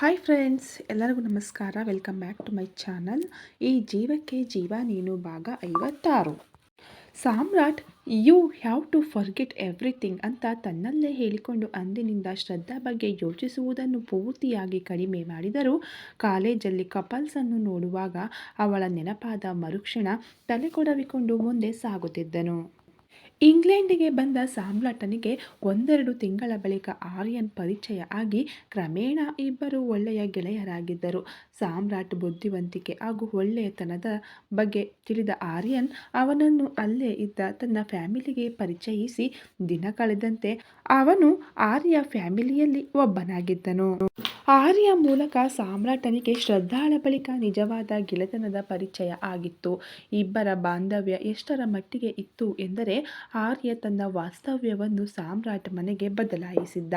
Hi friends ಎಲ್ಲರಿಗೂ ನಮಸ್ಕಾರ. Welcome back to my channel ಈ ಜೀವಕ್ಕೆ ಜೀವ, ನೀನು ಭಾಗ ಐವತ್ತಾರು. Samrat you have to forget everything ಅಂತ ತನ್ನಲ್ಲೇ ಹೇಳಿಕೊಂಡು ಅಂದಿನಿಂದ ಶ್ರದ್ಧಾ ಬಗ್ಗೆ ಯೋಚಿಸುವುದನ್ನು ಪೂರ್ತಿಯಾಗಿ ಕಡಿಮೆ ಮಾಡಿದರೂ, ಕಾಲೇಜಲ್ಲಿ ಕಪಲ್ಸನ್ನು ನೋಡುವಾಗ ಅವಳ ನೆನಪಾದ ಮರುಕ್ಷಣ ತಲೆ ಕೊಡವಿಕೊಂಡು ಮುಂದೆ ಸಾಗುತ್ತಿದ್ದನು. ಇಂಗ್ಲೆಂಡಿಗೆ ಬಂದ ಸಾಮ್ರಾಟನಿಗೆ ಒಂದೆರಡು ತಿಂಗಳ ಬಳಿಕ ಆರ್ಯನ್ ಪರಿಚಯ ಆಗಿ ಕ್ರಮೇಣ ಇಬ್ಬರು ಒಳ್ಳೆಯ ಗೆಳೆಯರಾಗಿದ್ದರು. ಸಾಮ್ರಾಟ್ ಬುದ್ಧಿವಂತಿಕೆ ಹಾಗೂ ಒಳ್ಳೆಯತನದ ಬಗ್ಗೆ ತಿಳಿದ ಆರ್ಯನ್ ಅವನನ್ನು ಅಲ್ಲೇ ಇದ್ದ ತನ್ನ ಫ್ಯಾಮಿಲಿಗೆ ಪರಿಚಯಿಸಿ ದಿನ ಕಳೆದಂತೆ ಅವನು ಆರ್ಯ ಫ್ಯಾಮಿಲಿಯಲ್ಲಿ ಒಬ್ಬನಾಗಿದ್ದನು. ಆರ್ಯ ಮೂಲಕ ಸಾಮ್ರಾಟನಿಗೆ ಶ್ರದ್ಧಾಳ ಬಳಿಕ ನಿಜವಾದ ಗೆಳೆತನದ ಪರಿಚಯ ಆಗಿತ್ತು. ಇಬ್ಬರ ಬಾಂಧವ್ಯ ಎಷ್ಟರ ಮಟ್ಟಿಗೆ ಇತ್ತು ಎಂದರೆ ಆರ್ಯ ತನ್ನ ವಾಸ್ತವ್ಯವನ್ನು ಸಾಮ್ರಾಟ್ ಮನೆಗೆ ಬದಲಾಯಿಸಿದ್ದ.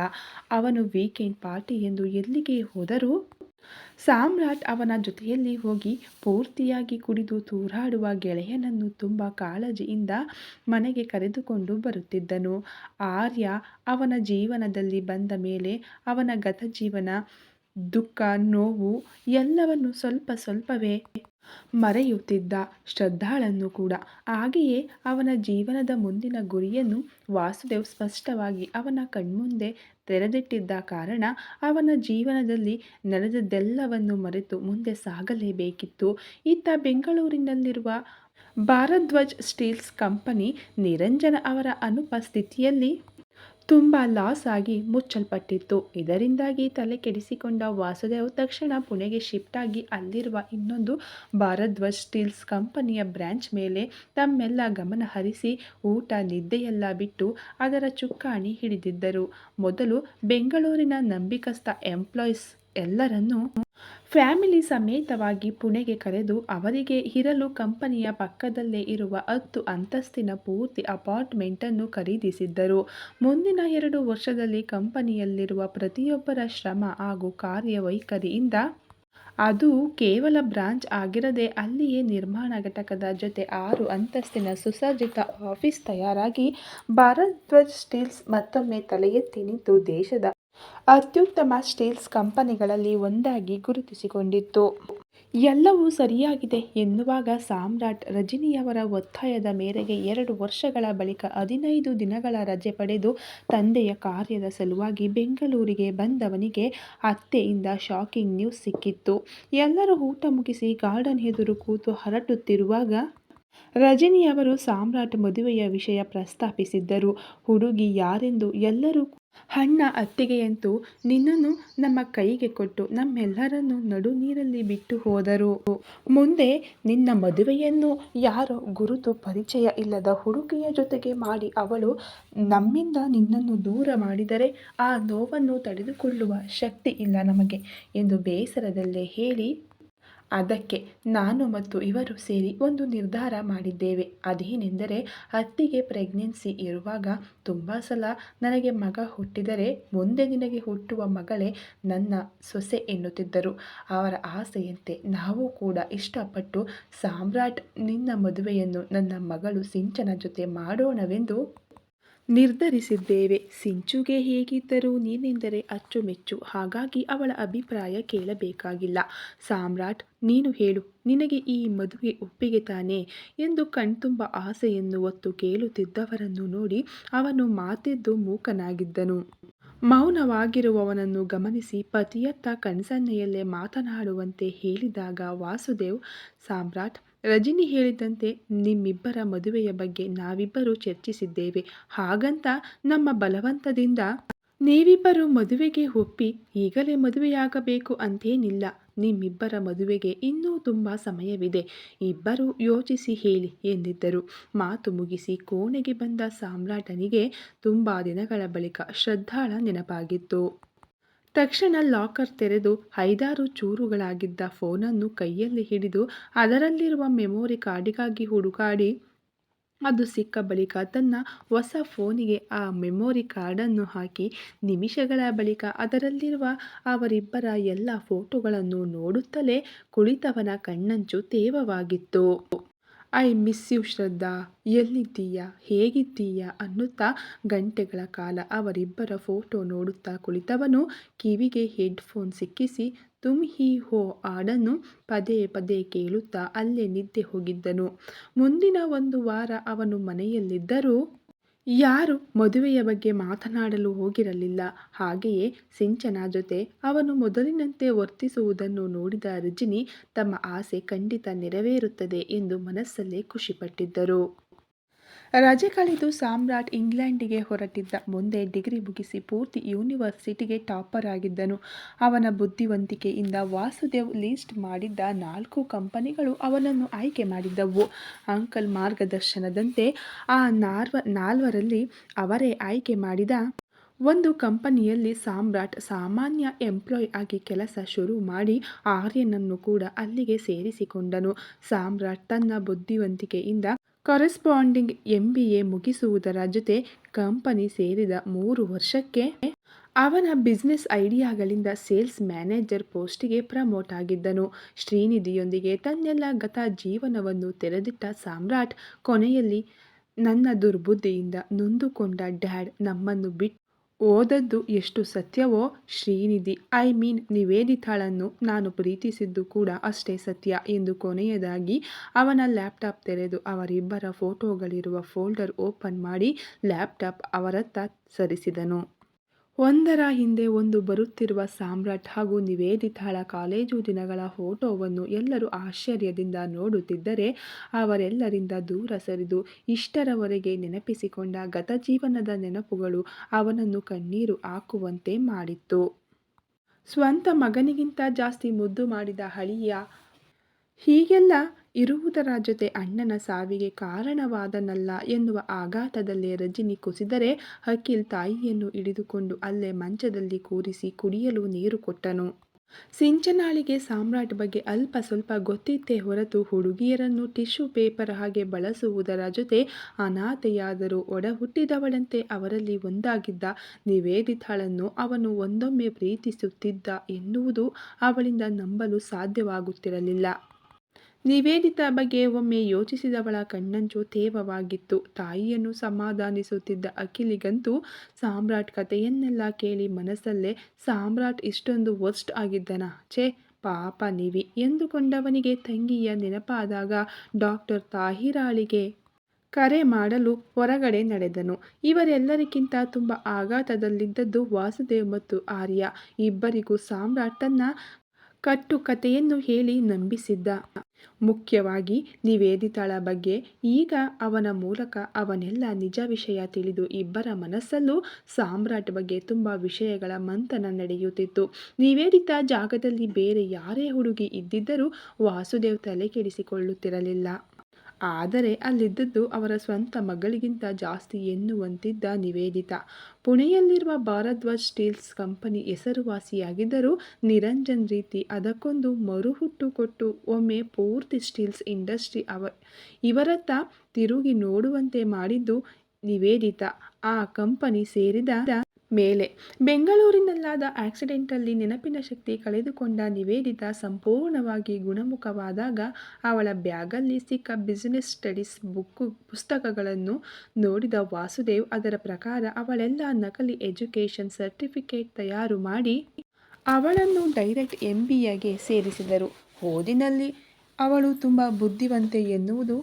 ಅವನು ವೀಕೆಂಡ್ ಪಾರ್ಟಿ ಎಂದು ಎಲ್ಲಿಗೆ ಹೋದರೂ ಸಾಮ್ರಾಟ್ ಅವನ ಜೊತೆಯಲ್ಲಿ ಹೋಗಿ ಪೂರ್ತಿಯಾಗಿ ಕುಡಿದು ತೂರಾಡುವ ಗೆಳೆಯನನ್ನು ತುಂಬ ಕಾಳಜಿಯಿಂದ ಮನೆಗೆ ಕರೆದುಕೊಂಡು ಬರುತ್ತಿದ್ದನು. ಆರ್ಯ ಅವನ ಜೀವನದಲ್ಲಿ ಬಂದ ಮೇಲೆ ಅವನ ಗತ ಜೀವನ, ದುಃಖ, ನೋವು ಎಲ್ಲವನ್ನು ಸ್ವಲ್ಪ ಸ್ವಲ್ಪವೇ ಮರೆಯುತ್ತಿದ್ದ ಶ್ರದ್ಧಾಳನ್ನು ಕೂಡ. ಹಾಗೆಯೇ ಅವನ ಜೀವನದ ಮುಂದಿನ ಗುರಿಯನ್ನು ವಾಸುದೇವ್ ಸ್ಪಷ್ಟವಾಗಿ ಅವನ ಕಣ್ಮುಂದೆ ತೆರೆದಿಟ್ಟಿದ್ದ ಕಾರಣ ಅವನ ಜೀವನದಲ್ಲಿ ನಡೆದದ್ದೆಲ್ಲವನ್ನು ಮರೆತು ಮುಂದೆ ಸಾಗಲೇಬೇಕಿತ್ತು. ಇತ್ತ ಬೆಂಗಳೂರಿನಲ್ಲಿರುವ ಭಾರದ್ವಾಜ್ ಸ್ಟೀಲ್ಸ್ ಕಂಪನಿ ನಿರಂಜನ ಅವರ ಅನುಪಸ್ಥಿತಿಯಲ್ಲಿ ತುಂಬ ಲಾಸ್ ಆಗಿ ಮುಚ್ಚಲ್ಪಟ್ಟಿತ್ತು. ಇದರಿಂದಾಗಿ ತಲೆ ಕೆಡಿಸಿಕೊಂಡ ವಾಸುದೇವ್ ತಕ್ಷಣ ಪುಣೆಗೆ ಶಿಫ್ಟ್ ಆಗಿ ಅಲ್ಲಿರುವ ಇನ್ನೊಂದು ಭಾರದ್ವಾಜ್ ಸ್ಟೀಲ್ಸ್ ಕಂಪನಿಯ ಬ್ರ್ಯಾಂಚ್ ಮೇಲೆ ತಮ್ಮೆಲ್ಲ ಗಮನ ಹರಿಸಿ ಊಟ ನಿದ್ದೆಯೆಲ್ಲ ಬಿಟ್ಟು ಅದರ ಚುಕ್ಕಾಣಿ ಹಿಡಿದಿದ್ದರು. ಮೊದಲು ಬೆಂಗಳೂರಿನ ನಂಬಿಕಸ್ಥ ಎಂಪ್ಲಾಯೀಸ್ ಎಲ್ಲರನ್ನೂ ಫ್ಯಾಮಿಲಿ ಸಮೇತವಾಗಿ ಪುಣೆಗೆ ಕರೆದು ಅವರಿಗೆ ಇರಲು ಕಂಪನಿಯ ಪಕ್ಕದಲ್ಲೇ ಇರುವ ಹತ್ತು ಅಂತಸ್ತಿನ ಪೂರ್ತಿ ಅಪಾರ್ಟ್ಮೆಂಟನ್ನು ಖರೀದಿಸಿದ್ದರು. ಮುಂದಿನ ಎರಡು ವರ್ಷದಲ್ಲಿ ಕಂಪನಿಯಲ್ಲಿರುವ ಪ್ರತಿಯೊಬ್ಬರ ಶ್ರಮ ಹಾಗೂ ಕಾರ್ಯವೈಖರಿಯಿಂದ ಅದು ಕೇವಲ ಬ್ರಾಂಚ್ ಆಗಿರದೆ ಅಲ್ಲಿಯೇ ನಿರ್ಮಾಣ ಘಟಕದ ಜೊತೆ ಆರು ಅಂತಸ್ತಿನ ಸುಸಜ್ಜಿತ ಆಫೀಸ್ ತಯಾರಾಗಿ ಭಾರದ್ವಾಜ್ ಸ್ಟೀಲ್ಸ್ ಮತ್ತೊಮ್ಮೆ ತಲೆ ಎತ್ತಿ ನಿಂತು ದೇಶದ ಅತ್ಯುತ್ತಮ ಸ್ಟೀಲ್ಸ್ ಕಂಪನಿಗಳಲ್ಲಿ ಒಂದಾಗಿ ಗುರುತಿಸಿಕೊಂಡಿತ್ತು. ಎಲ್ಲವೂ ಸರಿಯಾಗಿದೆ ಎನ್ನುವಾಗ ಸಾಮ್ರಾಟ್ ರಜನಿಯವರ ಒತ್ತಾಯದ ಮೇರೆಗೆ ಎರಡು ವರ್ಷಗಳ ಬಳಿಕ ಹದಿನೈದು ದಿನಗಳ ರಜೆ ಪಡೆದು ತಂದೆಯ ಕಾರ್ಯದ ಸಲುವಾಗಿ ಬೆಂಗಳೂರಿಗೆ ಬಂದವನಿಗೆ ಅತ್ತೆಯಿಂದ ಶಾಕಿಂಗ್ ನ್ಯೂಸ್ ಸಿಕ್ಕಿತ್ತು. ಎಲ್ಲರೂ ಊಟ ಮುಗಿಸಿ ಗಾರ್ಡನ್ ಎದುರು ಕೂತು ಹರಟುತ್ತಿರುವಾಗ ರಜನಿಯವರು ಸಾಮ್ರಾಟ್ ಮದುವೆಯ ವಿಷಯ ಪ್ರಸ್ತಾಪಿಸಿದ್ದರು. ಹುಡುಗಿ ಯಾರೆಂದು ಎಲ್ಲರೂ ಅಣ್ಣ ಅತ್ತಿಗೆಯಂತೂ ನಿನ್ನನ್ನು ನಮ್ಮ ಕೈಗೆ ಕೊಟ್ಟು ನಮ್ಮೆಲ್ಲರನ್ನು ನಡು ನೀರಲ್ಲಿ ಬಿಟ್ಟು ಹೋದರು. ಮುಂದೆ ನಿನ್ನ ಮದುವೆಯನ್ನು ಯಾರೋ ಗುರುತು ಪರಿಚಯ ಇಲ್ಲದ ಹುಡುಗಿಯ ಜೊತೆಗೆ ಮಾಡಿ ಅವಳು ನಮ್ಮಿಂದ ನಿನ್ನನ್ನು ದೂರ ಮಾಡಿದರೆ ಆ ನೋವನ್ನು ತಡೆದುಕೊಳ್ಳುವ ಶಕ್ತಿ ಇಲ್ಲ ನಮಗೆ ಎಂದು ಬೇಸರದಲ್ಲೇ ಹೇಳಿ ಅದಕ್ಕೆ ನಾನು ಮತ್ತು ಇವರು ಸೇರಿ ಒಂದು ನಿರ್ಧಾರ ಮಾಡಿದ್ದೇವೆ. ಅದೇನೆಂದರೆ, ಅತ್ತಿಗೆ ಪ್ರೆಗ್ನೆನ್ಸಿ ಇರುವಾಗ ತುಂಬ ಸಲ ನನಗೆ ಮಗ ಹುಟ್ಟಿದರೆ ಮುಂದೆ ನಿನಗೆ ಹುಟ್ಟುವ ಮಗಳೇ ನನ್ನ ಸೊಸೆ ಎನ್ನುತ್ತಿದ್ದರು. ಅವರ ಆಸೆಯಂತೆ ನಾವು ಕೂಡ ಇಷ್ಟಪಟ್ಟು ಸಾಮ್ರಾಟ್ ನಿನ್ನ ಮದುವೆಯನ್ನು ನನ್ನ ಮಗಳು ಸಿಂಚನ ಜೊತೆ ಮಾಡೋಣವೆಂದು ನಿರ್ಧರಿಸಿದ್ದೇವೆ. ಸಿಂಚುಗೆ ಹೇಗಿದ್ದರೂ ನೀನೆಂದರೆ ಅಚ್ಚುಮೆಚ್ಚು. ಹಾಗಾಗಿ ಅವಳ ಅಭಿಪ್ರಾಯ ಕೇಳಬೇಕಾಗಿಲ್ಲ. ಸಾಮ್ರಾಟ್, ನೀನು ಹೇಳು. ನಿನಗೆ ಈ ಮದುವೆ ಒಪ್ಪಿಗೆ ತಾನೆ? ಎಂದು ಕಣ್ತುಂಬ ಆಸೆಯನ್ನು ಒತ್ತು ಕೇಳುತ್ತಿದ್ದವರನ್ನು ನೋಡಿ ಅವನು ಮಾತೆದ್ದು ಮೂಕನಾಗಿದ್ದನು. ಮೌನವಾಗಿರುವವನನ್ನು ಗಮನಿಸಿ ಪತಿಯತ್ತ ಕಣ್ಸನ್ನೆಯಲ್ಲೇ ಮಾತನಾಡುವಂತೆ ಹೇಳಿದಾಗ ವಾಸುದೇವ್, ಸಾಮ್ರಾಟ್ ರಜನಿ ಹೇಳಿದಂತೆ, ನಿಮ್ಮಿಬ್ಬರ ಮದುವೆಯ ಬಗ್ಗೆ ನಾವಿಬ್ಬರು ಚರ್ಚಿಸಿದ್ದೇವೆ. ಹಾಗಂತ ನಮ್ಮ ಬಲವಂತದಿಂದ ನೀವಿಬ್ಬರು ಮದುವೆಗೆ ಒಪ್ಪಿ ಈಗಲೇ ಮದುವೆಯಾಗಬೇಕು ಅಂತೇನಿಲ್ಲ. ನಿಮ್ಮಿಬ್ಬರ ಮದುವೆಗೆ ಇನ್ನೂ ತುಂಬ ಸಮಯವಿದೆ. ಇಬ್ಬರು ಯೋಚಿಸಿ ಹೇಳಿ ಎಂದಿದ್ದರು. ಮಾತು ಮುಗಿಸಿ ಕೋಣೆಗೆ ಬಂದ ಸಾಮ್ರಾಟನಿಗೆ ತುಂಬ ದಿನಗಳ ಬಳಿಕ ಶ್ರದ್ಧಾಳ ನೆನಪಾಗಿತ್ತು. ತಕ್ಷಣ ಲಾಕರ್ ತೆರೆದು ಐದಾರು ಚೂರುಗಳಾಗಿದ್ದ ಫೋನನ್ನು ಕೈಯಲ್ಲಿ ಹಿಡಿದು ಅದರಲ್ಲಿರುವ ಮೆಮೊರಿ ಕಾರ್ಡಿಗಾಗಿ ಹುಡುಕಾಡಿ, ಅದು ಸಿಕ್ಕ ಬಳಿಕ ತನ್ನ ಹೊಸ ಫೋನಿಗೆ ಆ ಮೆಮೊರಿ ಕಾರ್ಡನ್ನು ಹಾಕಿ ನಿಮಿಷಗಳ ಬಳಿಕ ಅದರಲ್ಲಿರುವ ಅವರಿಬ್ಬರ ಎಲ್ಲ ಫೋಟೋಗಳನ್ನು ನೋಡುತ್ತಲೇ ಕುಳಿತವನ ಕಣ್ಣಂಚು ತೇವವಾಗಿತ್ತು. I miss you, Shraddha. ಎಲ್ಲಿದ್ದೀಯಾ? ಹೇಗಿದ್ದೀಯಾ? ಅನ್ನುತ್ತಾ ಗಂಟೆಗಳ ಕಾಲ ಅವರಿಬ್ಬರ ಫೋಟೋ ನೋಡುತ್ತಾ ಕುಳಿತವನು ಕಿವಿಗೆ ಹೆಡ್ಫೋನ್ ಸಿಕ್ಕಿಸಿ, ತುಮ್ ಹಿ ಹೋ ಹಾಡನ್ನು ಪದೇ ಪದೇ ಕೇಳುತ್ತಾ ಅಲ್ಲೇ ನಿದ್ದೆ ಹೋಗಿದ್ದನು. ಮುಂದಿನ ಒಂದು ವಾರ ಅವನು ಮನೆಯಲ್ಲಿದ್ದರೂ ಯಾರು ಮದುವೆಯ ಬಗ್ಗೆ ಮಾತನಾಡಲು ಹೋಗಿರಲಿಲ್ಲ, ಹಾಗೆಯೇ ಸಿಂಚನ ಜೊತೆ ಅವನು ಮೊದಲಿನಂತೆ ವರ್ತಿಸುವುದನ್ನು ನೋಡಿದ ರಜಿನಿ ತಮ್ಮ ಆಸೆ ಖಂಡಿತ ನೆರವೇರುತ್ತದೆ ಎಂದು ಮನಸ್ಸಲ್ಲೇ ಖುಷಿಪಟ್ಟಿದ್ದರು. ರಜೆ ಕಳೆದು ಸಾಮ್ರಾಟ್ ಇಂಗ್ಲೆಂಡಿಗೆ ಹೊರಟಿದ್ದ ಮುಂದೆ ಡಿಗ್ರಿ ಮುಗಿಸಿ ಪೂರ್ತಿ ಯೂನಿವರ್ಸಿಟಿಗೆ ಟಾಪರ್ ಆಗಿದ್ದನು. ಅವನ ಬುದ್ಧಿವಂತಿಕೆಯಿಂದ ವಾಸುದೇವ್ ಲೀಸ್ಟ್ ಮಾಡಿದ್ದ ನಾಲ್ಕು ಕಂಪನಿಗಳು ಅವನನ್ನು ಆಯ್ಕೆ ಮಾಡಿದ್ದವು. ಅಂಕಲ್ ಮಾರ್ಗದರ್ಶನದಂತೆ ಆ ನಾಲ್ವ, ನಾಲ್ವರಲ್ಲಿ ಅವರೇ ಆಯ್ಕೆ ಮಾಡಿದ ಒಂದು ಕಂಪನಿಯಲ್ಲಿ ಸಾಮ್ರಾಟ್ ಸಾಮಾನ್ಯ ಎಂಪ್ಲಾಯ್ ಆಗಿ ಕೆಲಸ ಶುರು ಮಾಡಿ ಆರ್ಯನನ್ನು ಕೂಡ ಅಲ್ಲಿಗೆ ಸೇರಿಸಿಕೊಂಡನು. ಸಾಮ್ರಾಟ್ ತನ್ನ ಬುದ್ಧಿವಂತಿಕೆಯಿಂದ ಕರೆಸ್ಪಾಂಡಿಂಗ್ ಎಂ ಬಿ ಎ ಮುಗಿಸುವುದರ ಜೊತೆ ಕಂಪನಿ ಸೇರಿದ ಮೂರು ವರ್ಷಕ್ಕೆ ಅವನ ಬಿಸ್ನೆಸ್ ಐಡಿಯಾಗಳಿಂದ ಸೇಲ್ಸ್ ಮ್ಯಾನೇಜರ್ ಪೋಸ್ಟಿಗೆ ಪ್ರಮೋಟ್ ಆಗಿದ್ದನು. ಶ್ರೀನಿಧಿಯೊಂದಿಗೆ ತನ್ನೆಲ್ಲ ಗತ ಜೀವನವನ್ನು ತೆರೆದಿಟ್ಟ ಸಾಮ್ರಾಟ್ ಕೊನೆಯಲ್ಲಿ ನನ್ನ ದುರ್ಬುದ್ಧಿಯಿಂದ ನೊಂದುಕೊಂಡ ಡ್ಯಾಡ್ ನಮ್ಮನ್ನು ಬಿಟ್ಟು ಓದದ್ದು ಎಷ್ಟು ಸತ್ಯವೋ ಶ್ರೀನಿಧಿ, ಐ ಮೀನ್ ನಿವೇದಿತಾಳನ್ನು ನಾನು ಪ್ರೀತಿಸಿದ್ದು ಕೂಡ ಅಷ್ಟೇ ಸತ್ಯ ಎಂದು ಕೊನೆಯದಾಗಿ ಅವನ ಲ್ಯಾಪ್ಟಾಪ್ ತೆರೆದು ಅವರಿಬ್ಬರ ಫೋಟೋಗಳಿರುವ ಫೋಲ್ಡರ್ ಓಪನ್ ಮಾಡಿ ಲ್ಯಾಪ್ಟಾಪ್ ಅವರತ್ತ ಸರಿಸಿದನು. ಒಂದರ ಹಿಂದೆ ಒಂದು ಬರುತ್ತಿರುವ ಸಾಮ್ರಾಟ್ ಹಾಗೂ ನಿವೇದಿತಾಳ ಕಾಲೇಜು ದಿನಗಳ ಫೋಟೋವನ್ನು ಎಲ್ಲರೂ ಆಶ್ಚರ್ಯದಿಂದ ನೋಡುತ್ತಿದ್ದರೆ ಅವರೆಲ್ಲರಿಂದ ದೂರ ಸರಿದು ಇಷ್ಟರವರೆಗೆ ನೆನಪಿಸಿಕೊಂಡ ಗತ ಜೀವನದ ನೆನಪುಗಳು ಅವನನ್ನು ಕಣ್ಣೀರು ಹಾಕುವಂತೆ ಮಾಡಿತ್ತು. ಸ್ವಂತ ಮಗನಿಗಿಂತ ಜಾಸ್ತಿ ಮುದ್ದು ಮಾಡಿದ ಹಳಿಯ ಹೀಗೆಲ್ಲ ಇರುವುದರ ಜೊತೆ ಅಣ್ಣನ ಸಾವಿಗೆ ಕಾರಣವಾದನಲ್ಲ ಎನ್ನುವ ಆಘಾತದಲ್ಲೇ ರಜಿನಿ ಕುಸಿದರೆ ಅಖಿಲ್ ತಾಯಿಯನ್ನು ಹಿಡಿದುಕೊಂಡು ಅಲ್ಲೇ ಮಂಚದಲ್ಲಿ ಕೂರಿಸಿ ಕುಡಿಯಲು ನೀರು ಕೊಟ್ಟನು. ಸಿಂಚನಾಳಿಗೆ ಸಾಮ್ರಾಟ್ ಬಗ್ಗೆ ಅಲ್ಪ ಸ್ವಲ್ಪ ಗೊತ್ತಿತ್ತೇ ಹೊರತು ಹುಡುಗಿಯರನ್ನು ಟಿಶ್ಯೂ ಪೇಪರ್ ಹಾಗೆ ಬಳಸುವುದರ ಜೊತೆ ಅನಾಥೆಯಾದರೂ ಒಡ ಹುಟ್ಟಿದವಳಂತೆ ಅವರಲ್ಲಿ ಒಂದಾಗಿದ್ದ ನಿವೇದಿತಾಳನ್ನು ಅವನು ಒಂದೊಮ್ಮೆ ಪ್ರೀತಿಸುತ್ತಿದ್ದ ಎನ್ನುವುದು ಅವಳಿಂದ ನಂಬಲು ಸಾಧ್ಯವಾಗುತ್ತಿರಲಿಲ್ಲ. ನಿವೇದಿತಾ ಬಗ್ಗೆ ಒಮ್ಮೆ ಯೋಚಿಸಿದವಳ ಕಣ್ಣಂಚು ತೇವವಾಗಿತ್ತು. ತಾಯಿಯನ್ನು ಸಮಾಧಾನಿಸುತ್ತಿದ್ದ ಅಖಿಲಿಗಂತೂ ಸಾಮ್ರಾಟ್ ಕಥೆಯನ್ನೆಲ್ಲ ಕೇಳಿ ಮನಸ್ಸಲ್ಲೇ, ಸಾಮ್ರಾಟ್ ಇಷ್ಟೊಂದು ವರ್ಸ್ಟ್ ಆಗಿದ್ದನ? ಛೇ, ಪಾಪ ನಿವಿ ಎಂದುಕೊಂಡವನಿಗೆ ತಂಗಿಯ ನೆನಪಾದಾಗ ಡಾಕ್ಟರ್ ತಾಹಿರಾಳಿಗೆ ಕರೆ ಮಾಡಲು ಹೊರಗಡೆ ನಡೆದನು. ಇವರೆಲ್ಲರಿಗಿಂತ ತುಂಬ ಆಘಾತದಲ್ಲಿದ್ದದ್ದು ವಾಸುದೇವ್ ಮತ್ತು ಆರ್ಯ. ಇಬ್ಬರಿಗೂ ಸಾಮ್ರಾಟ್ ತನ್ನ ಕಟ್ಟುಕತೆಯನ್ನು ಹೇಳಿ ನಂಬಿಸಿದ್ದ. ಮುಖ್ಯವಾಗಿ ನಿವೇದಿತಾಳ ಬಗ್ಗೆ. ಈಗ ಅವನ ಮೂಲಕ ಅವನೆಲ್ಲ ನಿಜ ವಿಷಯ ತಿಳಿದು ಇಬ್ಬರ ಮನಸ್ಸಲ್ಲೂ ಸಾಮ್ರಾಟ್ ಬಗ್ಗೆ ತುಂಬ ವಿಷಯಗಳ ಮಂಥನ ನಡೆಯುತ್ತಿತ್ತು. ನಿವೇದಿತ ಜಾಗದಲ್ಲಿ ಬೇರೆ ಯಾರೇ ಹುಡುಗಿ ಇದ್ದಿದ್ದರೂ ವಾಸುದೇವ್ ತಲೆ ಕೆಡಿಸಿಕೊಳ್ಳುತ್ತಿರಲಿಲ್ಲ ಆದರೆ ಅಲ್ಲಿದ್ದದ್ದು ಅವರ ಸ್ವಂತ ಮಗಳಿಗಿಂತ ಜಾಸ್ತಿ ಎನ್ನುವಂತಿದ್ದ ನಿವೇದಿತ. ಪುಣೆಯಲ್ಲಿರುವ ಭಾರದ್ವಾಜ್ ಸ್ಟೀಲ್ಸ್ ಕಂಪನಿ ಹೆಸರುವಾಸಿಯಾಗಿದ್ದರೂ ನಿರಂಜನ್ ರೀತಿ ಅದಕ್ಕೊಂದು ಮರುಹುಟ್ಟು ಕೊಟ್ಟು ಒಮ್ಮೆ ಪೂರ್ತಿ ಸ್ಟೀಲ್ಸ್ ಇಂಡಸ್ಟ್ರಿ ಅವ, ಇವರತ್ತ ತಿರುಗಿ ನೋಡುವಂತೆ ಮಾಡಿದ್ದು ನಿವೇದಿತ. ಆ ಕಂಪನಿ ಸೇರಿದ ಮೇಲೆ. ಬೆಂಗಳೂರಿನಲ್ಲಾದ ಆಕ್ಸಿಡೆಂಟಲ್ಲಿ ನೆನಪಿನ ಶಕ್ತಿ ಕಳೆದುಕೊಂಡ ನಿವೇದಿತ ಸಂಪೂರ್ಣವಾಗಿ ಗುಣಮುಖವಾದಾಗ ಅವಳ ಬ್ಯಾಗಲ್ಲಿ ಸಿಕ್ಕ ಬಿಸಿನೆಸ್ ಸ್ಟಡೀಸ್ ಬುಕ್ಕು ಪುಸ್ತಕಗಳನ್ನು ನೋಡಿದ ವಾಸುದೇವ್ ಅದರ ಪ್ರಕಾರ ಅವಳೆಲ್ಲ ನಕಲಿ ಎಜುಕೇಷನ್ ಸರ್ಟಿಫಿಕೇಟ್ ತಯಾರು ಮಾಡಿ ಅವಳನ್ನು ಡೈರೆಕ್ಟ್ ಎಂ ಬಿ ಎಗೆ ಸೇರಿಸಿದರು. ಓದಿನಲ್ಲಿ ಅವಳು ತುಂಬ ಬುದ್ಧಿವಂತೆ ಎನ್ನುವುದು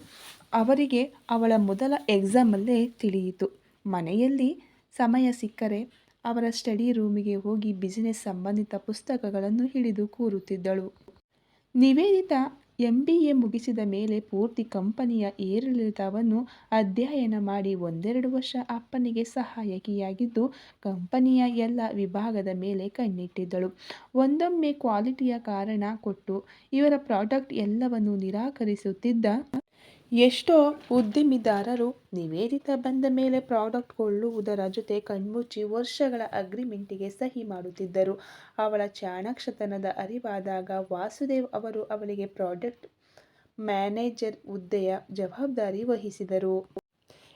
ಅವರಿಗೆ ಅವಳ ಮೊದಲ ಎಕ್ಸಾಮಲ್ಲೇ ತಿಳಿಯಿತು. ಮನೆಯಲ್ಲಿ ಸಮಯ ಸಿಕ್ಕರೆ ಅವರ ಸ್ಟಡಿ ರೂಮಿಗೆ ಹೋಗಿ ಬಿಸಿನೆಸ್ ಸಂಬಂಧಿತ ಪುಸ್ತಕಗಳನ್ನು ಹಿಡಿದು ಕೂರುತ್ತಿದ್ದಳು. ನಿವೇದಿತ ಎಂ ಬಿ ಎ ಮುಗಿಸಿದ ಮೇಲೆ ಪೂರ್ತಿ ಕಂಪನಿಯ ಏರಿಳಿತವನ್ನು ಅಧ್ಯಯನ ಮಾಡಿ ಒಂದೆರಡು ವರ್ಷ ಅಪ್ಪನಿಗೆ ಸಹಾಯಕಿಯಾಗಿದ್ದು, ಕಂಪನಿಯ ಎಲ್ಲ ವಿಭಾಗದ ಮೇಲೆ ಕಣ್ಣಿಟ್ಟಿದ್ದಳು. ಒಂದೊಮ್ಮೆ ಕ್ವಾಲಿಟಿಯ ಕಾರಣ ಕೊಟ್ಟು ಇವರ ಪ್ರಾಡಕ್ಟ್ ಎಲ್ಲವನ್ನು ನಿರಾಕರಿಸುತ್ತಿದ್ದ ಎಷ್ಟೋ ಉದ್ದಿಮೆದಾರರು ನಿವೇದಿತ ಬಂದ ಮೇಲೆ ಪ್ರಾಡಕ್ಟ್ ಕೊಳ್ಳುವುದರ ಜೊತೆ ಕಣ್ಮುಚ್ಚಿ ವರ್ಷಗಳ ಅಗ್ರಿಮೆಂಟಿಗೆ ಸಹಿ ಮಾಡುತ್ತಿದ್ದರು. ಅವಳ ಚಾಣಾಕ್ಷತನದ ಅರಿವಾದಾಗ ವಾಸುದೇವ್ ಅವರು ಅವಳಿಗೆ ಪ್ರಾಡಕ್ಟ್ ಮ್ಯಾನೇಜರ್ ಹುದ್ದೆಯ ಜವಾಬ್ದಾರಿ ವಹಿಸಿದರು.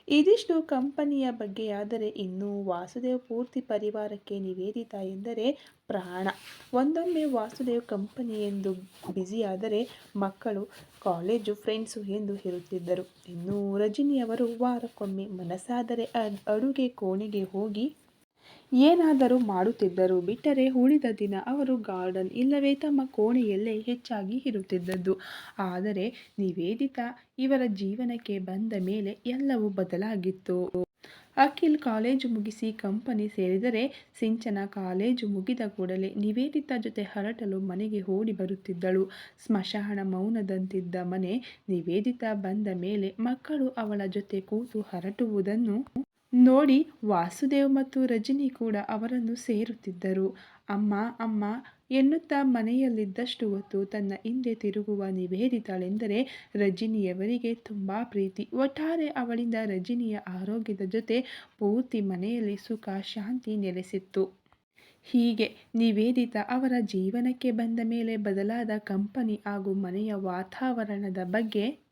ಇದಿಷ್ಟು ಕಂಪನಿಯ ಬಗ್ಗೆಯಾದರೆ ಇನ್ನು ವಾಸುದೇವ್ ಪೂರ್ತಿ ಪರಿವಾರಕ್ಕೆ ನಿವೇದಿತಾ ಎಂದರೆ ಪ್ರಾಣ. ಒಂದೊಮ್ಮೆ ವಾಸುದೇವ್ ಕಂಪನಿ ಎಂದು ಬ್ಯುಸಿಯಾದರೆ ಮಕ್ಕಳು, ಕಾಲೇಜು ಫ್ರೆಂಡ್ಸು ಎಂದು ಹೇಳುತ್ತಿದ್ದರು. ಇನ್ನು ರಜಿನಿಯವರು ವಾರಕ್ಕೊಮ್ಮೆ ಮನಸ್ಸಾದರೆ ಅಡುಗೆ ಕೋಣೆಗೆ ಹೋಗಿ ಏನಾದರೂ ಮಾಡುತ್ತಿದ್ದರು ಬಿಟ್ಟರೆ ಉಳಿದ ದಿನ ಅವರು ಗಾರ್ಡನ್ ಇಲ್ಲವೇ ತಮ್ಮ ಕೋಣೆಯಲ್ಲೇ ಹೆಚ್ಚಾಗಿ ಇರುತ್ತಿದ್ದದ್ದು. ಆದರೆ ನಿವೇದಿತ ಇವರ ಜೀವನಕ್ಕೆ ಬಂದ ಮೇಲೆ ಎಲ್ಲವೂ ಬದಲಾಗಿತ್ತು. ಅಖಿಲ್ ಕಾಲೇಜು ಮುಗಿಸಿ ಕಂಪನಿ ಸೇರಿದರೆ ಸಿಂಚನ ಕಾಲೇಜು ಮುಗಿದ ಕೂಡಲೇ ನಿವೇದಿತಾ ಜೊತೆ ಹರಟಲು ಮನೆಗೆ ಓಡಿ ಬರುತ್ತಿದ್ದಳು. ಸ್ಮಶಾನ ಮೌನದಂತಿದ್ದ ಮನೆ ನಿವೇದಿತ ಬಂದ ಮೇಲೆ ಮಕ್ಕಳು ಅವಳ ಜೊತೆ ಕೂತು ಹರಟುವುದನ್ನು ನೋಡಿ ವಾಸುದೇವ್ ಮತ್ತು ರಜನಿ ಕೂಡ ಅವರನ್ನು ಸೇರುತ್ತಿದ್ದರು. ಅಮ್ಮ ಅಮ್ಮ, ಎನ್ನುತ್ತಾ ಮನೆಯಲ್ಲಿದ್ದಷ್ಟು ಹೊತ್ತು ತನ್ನ ಹಿಂದೆ ತಿರುಗುವ ನಿವೇದಿತಾಳೆಂದರೆ ರಜಿನಿಯವರಿಗೆ ತುಂಬ ಪ್ರೀತಿ. ಒಟ್ಟಾರೆ ಅವಳಿಂದ ರಜಿನಿಯ ಆರೋಗ್ಯದ ಜೊತೆ ಪೂರ್ತಿ ಮನೆಯಲ್ಲಿ ಸುಖ, ಶಾಂತಿ ನೆಲೆಸಿತ್ತು. ಹೀಗೆ ನಿವೇದಿತ ಅವರ ಜೀವನಕ್ಕೆ ಬಂದ ಮೇಲೆ ಬದಲಾದ ಕಂಪನಿ ಹಾಗೂ ಮನೆಯ ವಾತಾವರಣದ ಬಗ್ಗೆ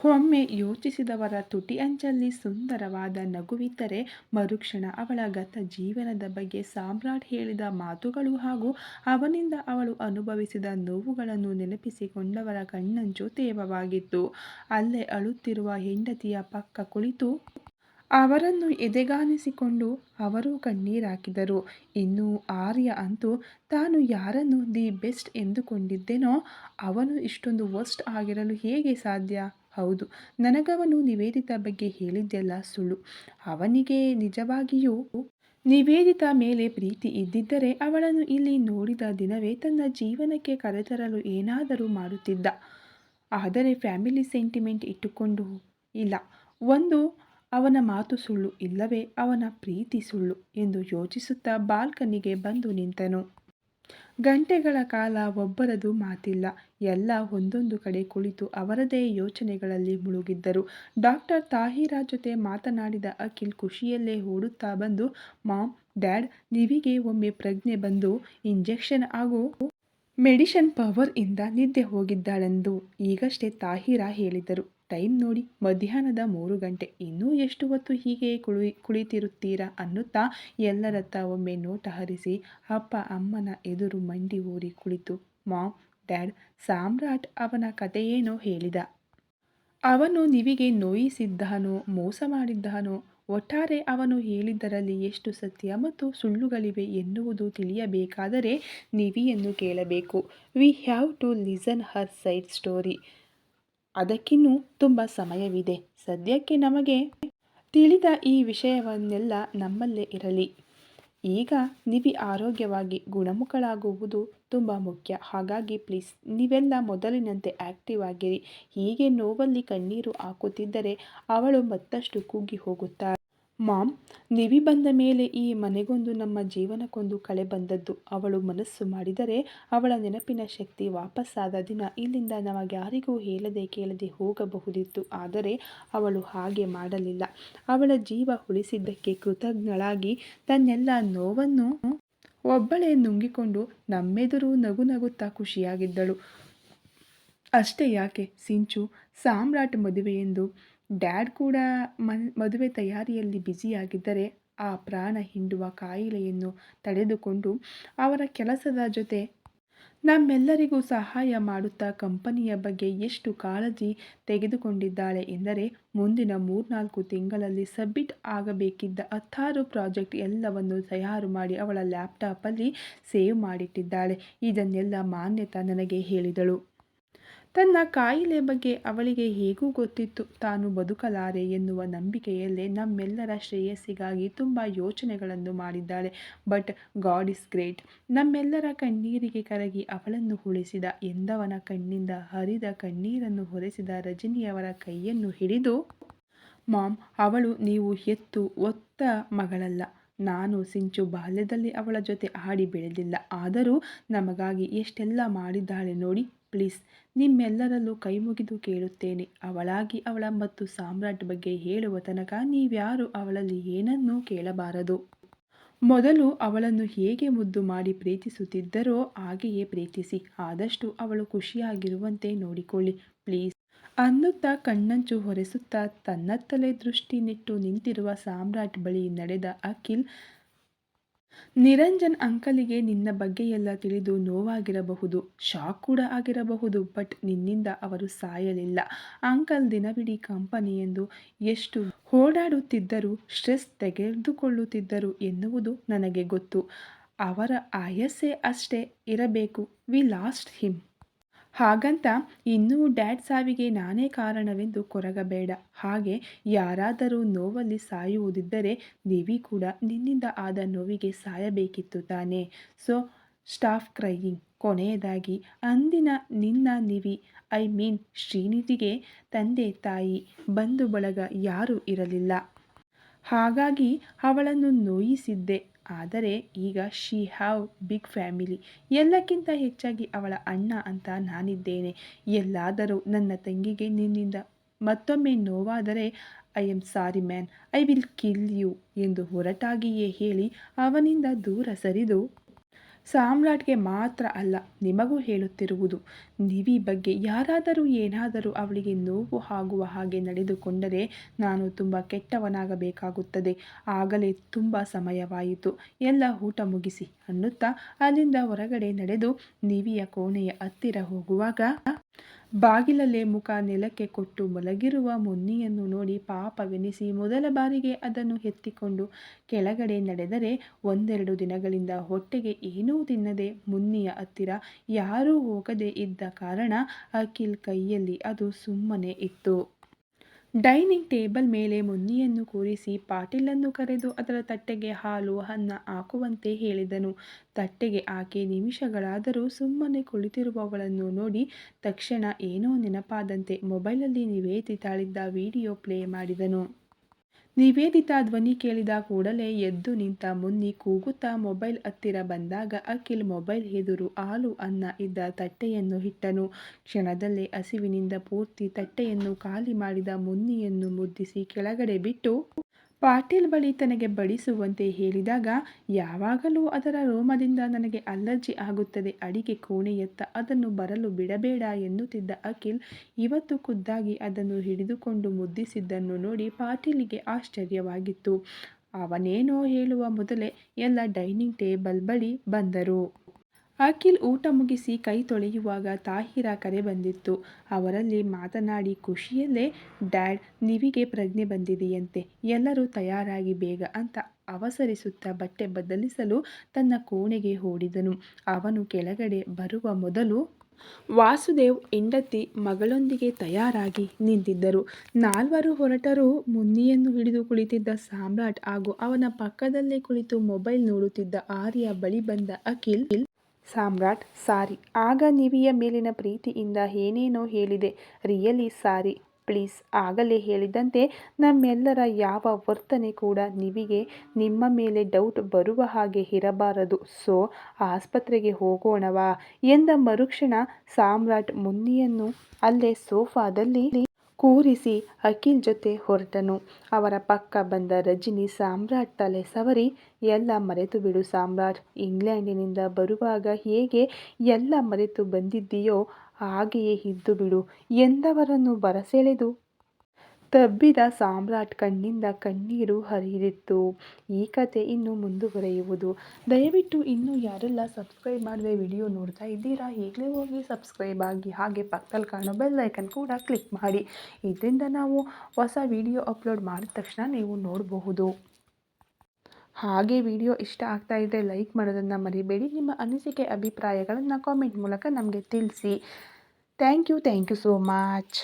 ಒಮ್ಮೆ ಯೋಚಿಸಿದವರ ತುಟಿ ಅಂಚಲ್ಲಿ ಸುಂದರವಾದ ನಗುವಿದ್ದರೆ ಮರುಕ್ಷಣ ಅವಳ ಗತ ಜೀವನದ ಬಗ್ಗೆ ಸಾಮ್ರಾಟ್ ಹೇಳಿದ ಮಾತುಗಳು ಹಾಗೂ ಅವನಿಂದ ಅವಳು ಅನುಭವಿಸಿದ ನೋವುಗಳನ್ನು ನೆನಪಿಸಿಕೊಂಡವರ ಕಣ್ಣಂಚು ತೇವವಾಗಿತ್ತು. ಅಲ್ಲೇ ಅಳುತ್ತಿರುವ ಹೆಂಡತಿಯ ಪಕ್ಕ ಕುಳಿತು ಅವರನ್ನು ಎದೆಗಾನಿಸಿಕೊಂಡು ಅವರು ಕಣ್ಣೀರಾಕಿದರು ಇನ್ನು ಆರ್ಯ ಅಂತೂ ತಾನು ಯಾರನ್ನು ದಿ ಬೆಸ್ಟ್ ಎಂದುಕೊಂಡಿದ್ದೇನೋ ಅವನು ಇಷ್ಟೊಂದು ವರ್ಸ್ಟ್ ಆಗಿರಲು ಹೇಗೆ ಸಾಧ್ಯ? ಹೌದು. ನನಗವನು ನಿವೇದಿತ ಬಗ್ಗೆ ಹೇಳಿದ್ದೆಲ್ಲ ಸುಳ್ಳು. ಅವನಿಗೆ ನಿಜವಾಗಿಯೂ ನಿವೇದಿತ ಮೇಲೆ ಪ್ರೀತಿ ಇದ್ದಿದ್ದರೆ ಅವಳನ್ನು ಇಲ್ಲಿ ನೋಡಿದ ದಿನವೇ ತನ್ನ ಜೀವನಕ್ಕೆ ಕರೆತರಲು ಏನಾದರೂ ಮಾಡುತ್ತಿದ್ದ. ಆದರೆ ಫ್ಯಾಮಿಲಿ ಸೆಂಟಿಮೆಂಟ್ ಇಟ್ಟುಕೊಂಡು ಇಲ್ಲ. ಒಂದು, ಅವನ ಮಾತು ಸುಳ್ಳು, ಇಲ್ಲವೇ ಅವನ ಪ್ರೀತಿ ಸುಳ್ಳು ಎಂದು ಯೋಚಿಸುತ್ತಾ ಬಾಲ್ಕನಿಗೆ ಬಂದು ನಿಂತನು. ಗಂಟೆಗಳ ಕಾಲ ಒಬ್ಬರದು ಮಾತಿಲ್ಲ. ಎಲ್ಲ ಒಂದೊಂದು ಕಡೆ ಕುಳಿತು ಅವರದೇ ಯೋಚನೆಗಳಲ್ಲಿ ಮುಳುಗಿದ್ದರು. ಡಾಕ್ಟರ್ ತಾಹಿರಾ ಜೊತೆ ಮಾತನಾಡಿದ ಅಖಿಲ್ ಖುಷಿಯಲ್ಲೇ ಓಡುತ್ತಾ ಬಂದು ಮಾಮ್ ಡ್ಯಾಡ್, ನಿವಿಗೆ ಒಮ್ಮೆ ಪ್ರಜ್ಞೆ ಬಂದು ಇಂಜೆಕ್ಷನ್ ಹಾಗೂ ಮೆಡಿಷನ್ ಪವರ್ ಇಂದ ನಿದ್ದೆ ಹೋಗಿದ್ದಾಳೆಂದು ಈಗಷ್ಟೇ ತಾಹಿರಾ ಹೇಳಿದರು ಟೈಮ್ ನೋಡಿ ಮಧ್ಯಾಹ್ನದ ಮೂರು ಗಂಟೆ. ಇನ್ನೂ ಎಷ್ಟು ಹೊತ್ತು ಹೀಗೆ ಕುಳಿ, ಕುಳಿತಿರುತ್ತೀರಾ ಅನ್ನುತ್ತಾ ಎಲ್ಲರತ್ತ ಒಮ್ಮೆ ನೋಟ ಹರಿಸಿ ಅಪ್ಪ ಅಮ್ಮನ ಎದುರು ಮಂಡಿ ಊರಿ ಕುಳಿತು. ಮಾಮ್ ಡ್ಯಾಡ್, ಸಾಮ್ರಾಟ್ ಅವನ ಕಥೆಯೇನೋ ಹೇಳಿದ. ಅವನು ನಿವಿಗೆ ನೋಯಿಸಿದ್ದಾನೋ, ಮೋಸ ಮಾಡಿದ್ದಾನೋ, ಒಟ್ಟಾರೆ ಅವನು ಹೇಳಿದ್ದರಲ್ಲಿ ಎಷ್ಟು ಸತ್ಯ ಮತ್ತು ಸುಳ್ಳುಗಳಿವೆ ಎನ್ನುವುದು ತಿಳಿಯಬೇಕಾದರೆ ನಿವಿಯನ್ನು ಕೇಳಬೇಕು. We have to listen her side story ಅದಕ್ಕಿನ್ನೂ ತುಂಬ ಸಮಯವಿದೆ. ಸದ್ಯಕ್ಕೆ ನಮಗೆ ತಿಳಿದ ಈ ವಿಷಯವನ್ನೆಲ್ಲ ನಮ್ಮಲ್ಲೇ ಇರಲಿ. ಈಗ ನಿವಿ ಆರೋಗ್ಯವಾಗಿ ಗುಣಮುಖಳಾಗುವುದು ತುಂಬ ಮುಖ್ಯ. ಹಾಗಾಗಿ ಪ್ಲೀಸ್, ನೀವೆಲ್ಲ ಮೊದಲಿನಂತೆ ಆ್ಯಕ್ಟಿವ್ ಆಗಿರಿ. ಹೀಗೆ ನೋವಲ್ಲಿ ಕಣ್ಣೀರು ಹಾಕುತ್ತಿದ್ದರೆ ಅವಳು ಮತ್ತಷ್ಟು ಕುಗ್ಗಿ ಹೋಗುತ್ತಾಳೆ ಮಾಮ್, ನಿವಿ ಬಂದ ಮೇಲೆ ಈ ಮನೆಗೊಂದು ನಮ್ಮ ಜೀವನಕ್ಕೊಂದು ಕಳೆ ಬಂದದ್ದು. ಅವಳು ಮನಸ್ಸು ಮಾಡಿದರೆ ಅವಳ ನೆನಪಿನ ಶಕ್ತಿ ವಾಪಸ್ಸಾದ ದಿನ ಇಲ್ಲಿಂದ ನಮಗ್ಯಾರಿಗೂ ಹೇಳದೆ ಕೇಳದೆ ಹೋಗಬಹುದಿತ್ತು. ಆದರೆ ಅವಳು ಹಾಗೆ ಮಾಡಲಿಲ್ಲ. ಅವಳ ಜೀವ ಉಳಿಸಿದ್ದಕ್ಕೆ ಕೃತಜ್ಞಳಾಗಿ ತನ್ನೆಲ್ಲ ನೋವನ್ನು ಒಬ್ಬಳೇ ನುಂಗಿಕೊಂಡು ನಮ್ಮೆದುರು ನಗು ನಗುತ್ತಾ ಖುಷಿಯಾಗಿದ್ದಳು. ಅಷ್ಟೇ ಯಾಕೆ ಸಿಂಚು, ಸಾಮ್ರಾಟ್ ಮದುವೆಯೆಂದು ಡ್ಯಾಡ್ ಕೂಡ ಮದುವೆ ತಯಾರಿಯಲ್ಲಿ ಬ್ಯುಸಿಯಾಗಿದ್ದರೆ ಆ ಪ್ರಾಣ ಹಿಂಡುವ ಕಾಯಿಲೆಯನ್ನು ತಡೆದುಕೊಂಡು ಅವರ ಕೆಲಸದ ಜೊತೆ ನಮ್ಮೆಲ್ಲರಿಗೂ ಸಹಾಯ ಮಾಡುತ್ತಾ ಕಂಪನಿಯ ಬಗ್ಗೆ ಎಷ್ಟು ಕಾಳಜಿ ತೆಗೆದುಕೊಂಡಿದ್ದಾಳೆ ಎಂದರೆ ಮುಂದಿನ ಮೂರ್ನಾಲ್ಕು ತಿಂಗಳಲ್ಲಿ ಸಬ್ಮಿಟ್ ಆಗಬೇಕಿದ್ದ ಹತ್ತಾರು ಪ್ರಾಜೆಕ್ಟ್ ಎಲ್ಲವನ್ನು ತಯಾರು ಮಾಡಿ ಅವಳ ಲ್ಯಾಪ್ಟಾಪಲ್ಲಿ ಸೇವ್ ಮಾಡಿಟ್ಟಿದ್ದಾಳೆ. ಇದನ್ನೆಲ್ಲ ಮಾನ್ಯತಾ ನನಗೆ ಹೇಳಿದಳು. ತನ್ನ ಕಾಯಿಲೆ ಬಗ್ಗೆ ಅವಳಿಗೆ ಹೇಗೂ ಗೊತ್ತಿತ್ತು. ತಾನು ಬದುಕಲಾರೆ ಎನ್ನುವ ನಂಬಿಕೆಯಲ್ಲೇ ನಮ್ಮೆಲ್ಲರ ಶ್ರೇಯಸ್ಸಿಗಾಗಿ ತುಂಬ ಯೋಚನೆಗಳನ್ನು ಮಾಡಿದ್ದಾಳೆ. But God is great. ನಮ್ಮೆಲ್ಲರ ಕಣ್ಣೀರಿಗೆ ಕರಗಿ ಅವಳನ್ನು ಉಳಿಸಿದ ಎಂದವನ ಕಣ್ಣಿಂದ ಹರಿದ ಕಣ್ಣೀರನ್ನು ಹೊರೆಸಿದ ರಜನಿಯವರ ಕೈಯನ್ನು ಹಿಡಿದು, ಮಾಮ್, ಅವಳು ನೀವು ಎತ್ತು, ಒತ್ತ ಮಗಳಲ್ಲ. ನಾನು ಸಿಂಚು ಬಾಲ್ಯದಲ್ಲಿ ಅವಳ ಜೊತೆ ಆಡಿ ಬೆಳೆದಿಲ್ಲ. ಆದರೂ ನಮಗಾಗಿ ಎಷ್ಟೆಲ್ಲ ಮಾಡಿದ್ದಾಳೆ ನೋಡಿ. ಪ್ಲೀಸ್, ನಿಮ್ಮೆಲ್ಲರಲ್ಲೂ ಕೈ ಮುಗಿದು ಕೇಳುತ್ತೇನೆ. ಅವಳಾಗಿ ಅವಳ ಮತ್ತು ಸಾಮ್ರಾಟ್ ಬಗ್ಗೆ ಹೇಳುವ ತನಕ ನೀವ್ಯಾರು ಅವಳಲ್ಲಿ ಏನನ್ನೂ ಕೇಳಬಾರದು. ಮೊದಲು ಅವಳನ್ನು ಹೇಗೆ ಮುದ್ದು ಮಾಡಿ ಪ್ರೀತಿಸುತ್ತಿದ್ದರೋ ಹಾಗೆಯೇ ಪ್ರೀತಿಸಿ. ಆದಷ್ಟು ಅವಳು ಖುಷಿಯಾಗಿರುವಂತೆ ನೋಡಿಕೊಳ್ಳಿ ಪ್ಲೀಸ್. ಅನ್ನುತ್ತಾ ಕಣ್ಣಂಚು ಹೊರೆಸುತ್ತಾ ತನ್ನತ್ತಲೇ ದೃಷ್ಟಿ ನಿಟ್ಟು ನಿಂತಿರುವ ಸಾಮ್ರಾಟ್ ಬಳಿ ನಡೆದ ಅಖಿಲ್ ನಿರಂಜನ್ ಅಂಕಲಿಗೆ ನಿನ್ನ ಬಗ್ಗೆ ಎಲ್ಲ ತಿಳಿದು ನೋವಾಗಿರಬಹುದು. ಶಾಕ್ ಕೂಡ ಆಗಿರಬಹುದು, ಬಟ್ ನಿನ್ನಿಂದ ಅವರು ಸಾಯಲಿಲ್ಲ. ಅಂಕಲ್ ದಿನವಿಡೀ ಕಂಪನಿ ಎಂದು ಎಷ್ಟು ಓಡಾಡುತ್ತಿದ್ದರು, ಸ್ಟ್ರೆಸ್ ತೆಗೆದುಕೊಳ್ಳುತ್ತಿದ್ದರು ಎನ್ನುವುದು ನನಗೆ ಗೊತ್ತು. ಅವರ ಆಯಸ್ಸೇ ಅಷ್ಟೇ ಇರಬೇಕು. We lost him. ಹಾಗಂತ ಇನ್ನೂ ಡ್ಯಾಡ್ ಸಾವಿಗೆ ನಾನೇ ಕಾರಣವೆಂದು ಕೊರಗಬೇಡ. ಹಾಗೆ ಯಾರಾದರೂ ನೋವಲ್ಲಿ ಸಾಯುವುದಿದ್ದರೆ ನೀವಿ ಕೂಡ ನಿನ್ನಿಂದ ಆದ ನೋವಿಗೆ ಸಾಯಬೇಕಿತ್ತು ತಾನೇ. So, stop crying. ಕೊನೆಯದಾಗಿ, ಅಂದಿನ ನಿನ್ನ ನಿವಿ, ಐ ಮೀನ್ ಶ್ರೀನಿಧಿಗೆ ತಂದೆ ತಾಯಿ, ಬಂಧು ಬಳಗ ಯಾರೂ ಇರಲಿಲ್ಲ. ಹಾಗಾಗಿ ಅವಳನ್ನು ನೋಯಿಸಿದ್ದೆ. ಆದರೆ ಈಗ ಶಿ ಹ್ಯಾವ್ ಬಿಗ್ ಫ್ಯಾಮಿಲಿ. ಎಲ್ಲಕ್ಕಿಂತ ಹೆಚ್ಚಾಗಿ ಅವಳ ಅಣ್ಣ ಅಂತ ನಾನಿದ್ದೇನೆ. ಎಲ್ಲಾದರೂ ನನ್ನ ತಂಗಿಗೆ ನಿನ್ನಿಂದ ಮತ್ತೊಮ್ಮೆ ನೋವಾದರೆ I am sorry man, I will kill you ಎಂದು ಹೊರಟಾಗಿಯೇ ಹೇಳಿ ಅವನಿಂದ ದೂರ ಸರಿದು ಸಾಮ್ರಾಟ್ಗೆ ಮಾತ್ರ ಅಲ್ಲ, ನಿಮಗೂ ಹೇಳುತ್ತಿರುವುದು. ನಿವಿ ಬಗ್ಗೆ ಯಾರಾದರೂ ಏನಾದರೂ ಅವಳಿಗೆ ನೋವು ಆಗುವ ಹಾಗೆ ನಡೆದುಕೊಂಡರೆ ನಾನು ತುಂಬ ಕೆಟ್ಟವನಾಗಬೇಕಾಗುತ್ತದೆ. ಆಗಲೇ ತುಂಬ ಸಮಯವಾಯಿತು. ಎಲ್ಲ ಊಟ ಮುಗಿಸಿ ಅನ್ನುತ್ತಾ ಅಲ್ಲಿಂದ ಹೊರಗಡೆ ನಡೆದು ನಿವಿಯ ಕೋಣೆಯ ಹತ್ತಿರ ಹೋಗುವಾಗ ಬಾಗಿಲಲ್ಲೇ ಮುಖ ನೆಲಕ್ಕೆ ಕೊಟ್ಟು ಮಲಗಿರುವ ಮುನ್ನಿಯನ್ನು ನೋಡಿ ಪಾಪವೆನಿಸಿ ಮೊದಲ ಬಾರಿಗೆ ಅದನ್ನು ಎತ್ತಿಕೊಂಡು ಕೆಳಗಡೆ ನಡೆದರೆ ಒಂದೆರಡು ದಿನಗಳಿಂದ ಹೊಟ್ಟೆಗೆ ಏನೂ ತಿನ್ನದೆ ಮುನ್ನಿಯ ಹತ್ತಿರ ಯಾರೂ ಹೋಗದೆ ಇದ್ದ ಕಾರಣ ಅಖಿಲ್ ಕೈಯಲ್ಲಿ ಅದು ಸುಮ್ಮನೆ ಇತ್ತು. ಡೈನಿಂಗ್ ಟೇಬಲ್ ಮೇಲೆ ಮುನ್ನಿಯನ್ನು ಕೂರಿಸಿ ಪಾಟೀಲನ್ನು ಕರೆದು ಅದರ ತಟ್ಟೆಗೆ ಹಾಲು, ಅನ್ನ ಹಾಕುವಂತೆ ಹೇಳಿದನು. ತಟ್ಟೆಗೆ ಆಕೆ ನಿಮಿಷಗಳಾದರೂ ಸುಮ್ಮನೆ ಕುಳಿತಿರುವವಳನ್ನು ನೋಡಿ ತಕ್ಷಣ ಏನೋ ನೆನಪಾದಂತೆ ಮೊಬೈಲಲ್ಲಿ ನಿವೇದಿತಾಳಿದ್ದ ವಿಡಿಯೋ ಪ್ಲೇ ಮಾಡಿದನು. ನಿವೇದಿತಾ ಧ್ವನಿ ಕೇಳಿದ ಕೂಡಲೇ ಎದ್ದು ನಿಂತ ಮುನ್ನಿ ಕೂಗುತ್ತಾ ಮೊಬೈಲ್ ಹತ್ತಿರ ಬಂದಾಗ ಅಖಿಲ್ ಮೊಬೈಲ್ ಎದುರು ಹಾಲು, ಅನ್ನ ಇದ್ದ ತಟ್ಟೆಯನ್ನು ಹಿಟ್ಟನು. ಕ್ಷಣದಲ್ಲೇ ಹಸಿವಿನಿಂದ ಪೂರ್ತಿ ತಟ್ಟೆಯನ್ನು ಖಾಲಿ ಮಾಡಿದ ಮುನ್ನಿಯನ್ನು ಮುದ್ದಿಸಿ ಕೆಳಗಡೆ ಬಿಟ್ಟು ಪಾಟೀಲ್ ಬಳಿ ತನಗೆ ಬಡಿಸುವಂತೆ ಹೇಳಿದಾಗ, ಯಾವಾಗಲೂ ಅದರ ರೋಮದಿಂದ ನನಗೆ ಅಲರ್ಜಿ ಆಗುತ್ತದೆ. ಅಡಿಗೆ ಕೋಣೆಯತ್ತ ಅದನ್ನು ಬರಲು ಬಿಡಬೇಡ ಎನ್ನುತ್ತಿದ್ದ ಅಖಿಲ್ ಇವತ್ತು ಖುದ್ದಾಗಿ ಅದನ್ನು ಹಿಡಿದುಕೊಂಡು ಮುದ್ದಿಸಿದ್ದನ್ನು ನೋಡಿ ಪಾಟೀಲಿಗೆ ಆಶ್ಚರ್ಯವಾಗಿತ್ತು. ಅವನೇನೋ ಹೇಳುವ ಮೊದಲೇ ಎಲ್ಲ ಡೈನಿಂಗ್ ಟೇಬಲ್ ಬಳಿ ಬಂದರು. ಅಖಿಲ್ ಊಟ ಮುಗಿಸಿ ಕೈ ತೊಳೆಯುವಾಗ ತಾಹಿರ ಕರೆ ಬಂದಿತ್ತು. ಅವರಲ್ಲಿ ಮಾತನಾಡಿ, ಖುಷಿಯಲ್ಲೇ ಡ್ಯಾಡ್, ನಿವಿಗೆ ಪ್ರಜ್ಞೆ ಬಂದಿದೆಯಂತೆ. ಎಲ್ಲರೂ ತಯಾರಾಗಿ ಬೇಗ ಅಂತ ಅವಸರಿಸುತ್ತಾ ಬಟ್ಟೆ ಬದಲಿಸಲು ತನ್ನ ಕೋಣೆಗೆ ಓಡಿದನು. ಅವನು ಕೆಳಗಡೆ ಬರುವ ಮೊದಲು ವಾಸುದೇವ್ ಹೆಂಡತಿ ಮಗಳೊಂದಿಗೆ ತಯಾರಾಗಿ ನಿಂತಿದ್ದರು. ನಾಲ್ವರು ಹೊರಟರು ಮುನ್ನಿಯನ್ನು ಹಿಡಿದು ಕುಳಿತಿದ್ದ ಸಾಮ್ರಾಟ್ ಹಾಗೂ ಅವನ ಪಕ್ಕದಲ್ಲೇ ಕುಳಿತು ಮೊಬೈಲ್ ನೋಡುತ್ತಿದ್ದ ಆರ್ಯ ಬಳಿ ಬಂದ ಅಖಿಲ್ ಸಾಮ್ರಾಟ್ ಸಾರಿ. ಆಗ ನಿವಿಯ ಮೇಲಿನ ಪ್ರೀತಿಯಿಂದ ಏನೇನೋ ಹೇಳಿದೆ. Really sorry, please. ಆಗಲೇ ಹೇಳಿದಂತೆ ನಮ್ಮೆಲ್ಲರ ಯಾವ ವರ್ತನೆ ಕೂಡ ನಿವಿಗೆ ನಿಮ್ಮ ಮೇಲೆ ಡೌಟ್ ಬರುವ ಹಾಗೆ ಇರಬಾರದು. ಸೊ, ಆಸ್ಪತ್ರೆಗೆ ಹೋಗೋಣವಾ ಎಂದ ಮರುಕ್ಷಣ ಸಾಮ್ರಾಟ್ ಮುನ್ನಿಯನ್ನು ಅಲ್ಲೇ ಸೋಫಾದಲ್ಲಿ ಕೂರಿಸಿ ಅಖಿಲ್ ಜೊತೆ ಹೊರಟನು. ಅವರ ಪಕ್ಕ ಬಂದ ರಜಿನಿ ಸಾಮ್ರಾಟ್ ತಲೆ ಸವರಿ, ಎಲ್ಲ ಮರೆತು ಬಿಡು ಸಾಮ್ರಾಟ್, ಇಂಗ್ಲೆಂಡಿನಿಂದ ಬರುವಾಗ ಹೇಗೆ ಎಲ್ಲ ಮರೆತು ಬಂದಿದ್ದೀಯೋ ಹಾಗೆಯೇ ಇದ್ದು ಬಿಡು. ಎಂದವರನ್ನು ಬರಸೆಳೆದು ತಬ್ಬಿದ ಸಾಮ್ರಾಟ್ ಕಣ್ಣಿಂದ ಕಣ್ಣೀರು ಹರಿದಿತ್ತು. ಈ ಕತೆ ಇನ್ನು ಮುಂದುವರೆಯುವುದು. ದಯವಿಟ್ಟು ಇನ್ನೂ ಯಾರೆಲ್ಲ ಸಬ್ಸ್ಕ್ರೈಬ್ ಮಾಡದೆ ವಿಡಿಯೋ ನೋಡ್ತಾ ಇದ್ದೀರಾ, ಈಗಲೇ ಹೋಗಿ ಸಬ್ಸ್ಕ್ರೈಬ್ ಆಗಿ ಹಾಗೆ ಪಕ್ಕದಲ್ಲಿ ಕಾಣೋ ಬೆಲ್ ಐಕನ್ ಕೂಡ ಕ್ಲಿಕ್ ಮಾಡಿ. ಇದರಿಂದ ನಾವು ಹೊಸ ವಿಡಿಯೋ ಅಪ್ಲೋಡ್ ಮಾಡಿದ ತಕ್ಷಣ ನೀವು ನೋಡಬಹುದು. ಹಾಗೆ ವಿಡಿಯೋ ಇಷ್ಟ ಆಗ್ತಾ ಇದ್ದರೆ ಲೈಕ್ ಮಾಡೋದನ್ನು ಮರಿಬೇಡಿ. ನಿಮ್ಮ ಅನಿಸಿಕೆ, ಅಭಿಪ್ರಾಯಗಳನ್ನು ಕಾಮೆಂಟ್ ಮೂಲಕ ನಮಗೆ ತಿಳಿಸಿ. Thank you thank you so much